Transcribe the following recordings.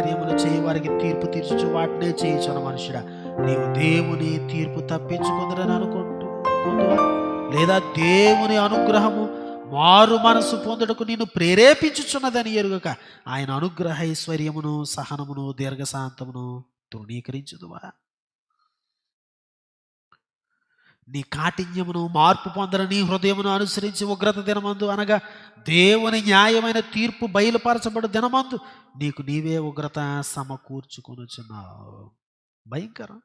కార్యములు చేయవారికి తీర్పు తీర్చు వాటినే చేయుచున్న మనుషుడా నీవు దేవుని తీర్పు తప్పించుకుందరని అనుకుంటూ లేదా దేవుని అనుగ్రహము మారు మనసు పొందుటకు నిన్ను ప్రేరేపించుచున్నదని ఎరుగక ఆయన అనుగ్రహ ఐశ్వర్యమును సహనమును దీర్ఘశాంతమును తృణీకరించుదువా? నీ కాఠిన్యమును మార్పు పొందరని హృదయమును అనుసరించి ఉగ్రత దినమందు అనగా దేవుని న్యాయమైన తీర్పు బయలుపరచబడు దినమందు నీకు నీవే ఉగ్రత సమకూర్చుకొనుచున్నావు. భయంకరం.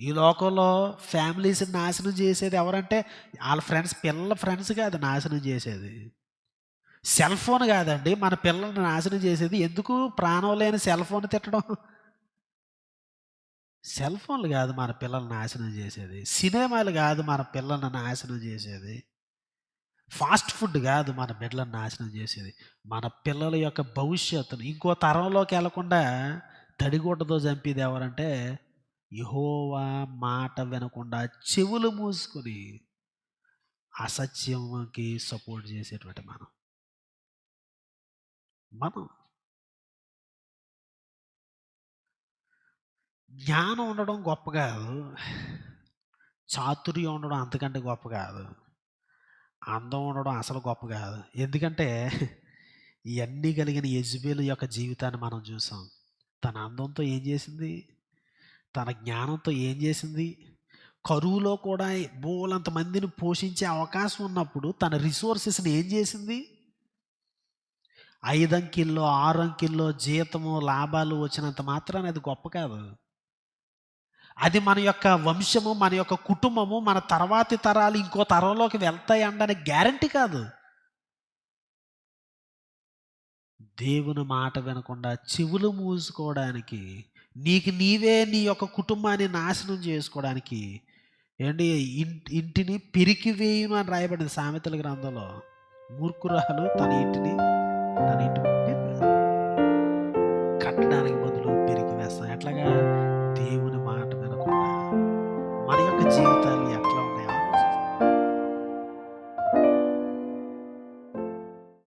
ఈ లోకంలో ఫ్యామిలీస్ నాశనం చేసేది ఎవరంటే వాళ్ళ ఫ్రెండ్స్ పిల్లల ఫ్రెండ్స్ కాదు నాశనం చేసేది. సెల్ ఫోన్ కాదండి మన పిల్లల్ని నాశనం చేసేది. ఎందుకు? ప్రాణం లేని సెల్ ఫోన్ తిట్టడం. సెల్ ఫోన్లు కాదు మన పిల్లల్ని నాశనం చేసేది. సినిమాలు కాదు మన పిల్లల్ని నాశనం చేసేది. ఫాస్ట్ ఫుడ్ కాదు మన బిడ్డలను నాశనం చేసేది. మన పిల్లల యొక్క భవిష్యత్తును ఇంకో తరంలోకి వెళ్ళకుండా తడిగుడ్డతో చంపేది ఎవరంటే యహోవా మాట వినకుండా చెవులు మూసుకొని అసత్యంకి సపోర్ట్ చేసేటువంటి మనం. మనం జ్ఞానం ఉండడం గొప్ప కాదు. చాతుర్యం ఉండడం అంతకంటే గొప్ప కాదు. అందం ఉండడం అసలు గొప్ప కాదు. ఎందుకంటే ఇవన్నీ కలిగిన యజ్బేలు యొక్క జీవితాన్ని మనం చూసాం. తన అందంతో ఏం చేసింది? తన జ్ఞానంతో ఏం చేసింది? కరువులో కూడా బోలంత మందిని పోషించే అవకాశం ఉన్నప్పుడు తన రిసోర్సెస్ని ఏం చేసింది? ఐదు అంకెల్లో ఆరు అంకెల్లో జీతము లాభాలు వచ్చినంత మాత్రాన అది గొప్ప కాదు. అది మన యొక్క వంశము మన యొక్క కుటుంబము మన తర్వాతి తరాలు ఇంకో తరంలోకి వెళ్తాయి అనడానికి గ్యారంటీ కాదు. దేవుని మాట వినకుండా చెవులు మూసుకోవడానికి నీకు నీవే నీ యొక్క కుటుంబాన్ని నాశనం చేసుకోవడానికి ఏంటి ఇంటి ఇంటిని పిరికి వేయును అని రాయబడింది సామెతల గ్రంథంలో మూర్ఖురాలు తన ఇంటిని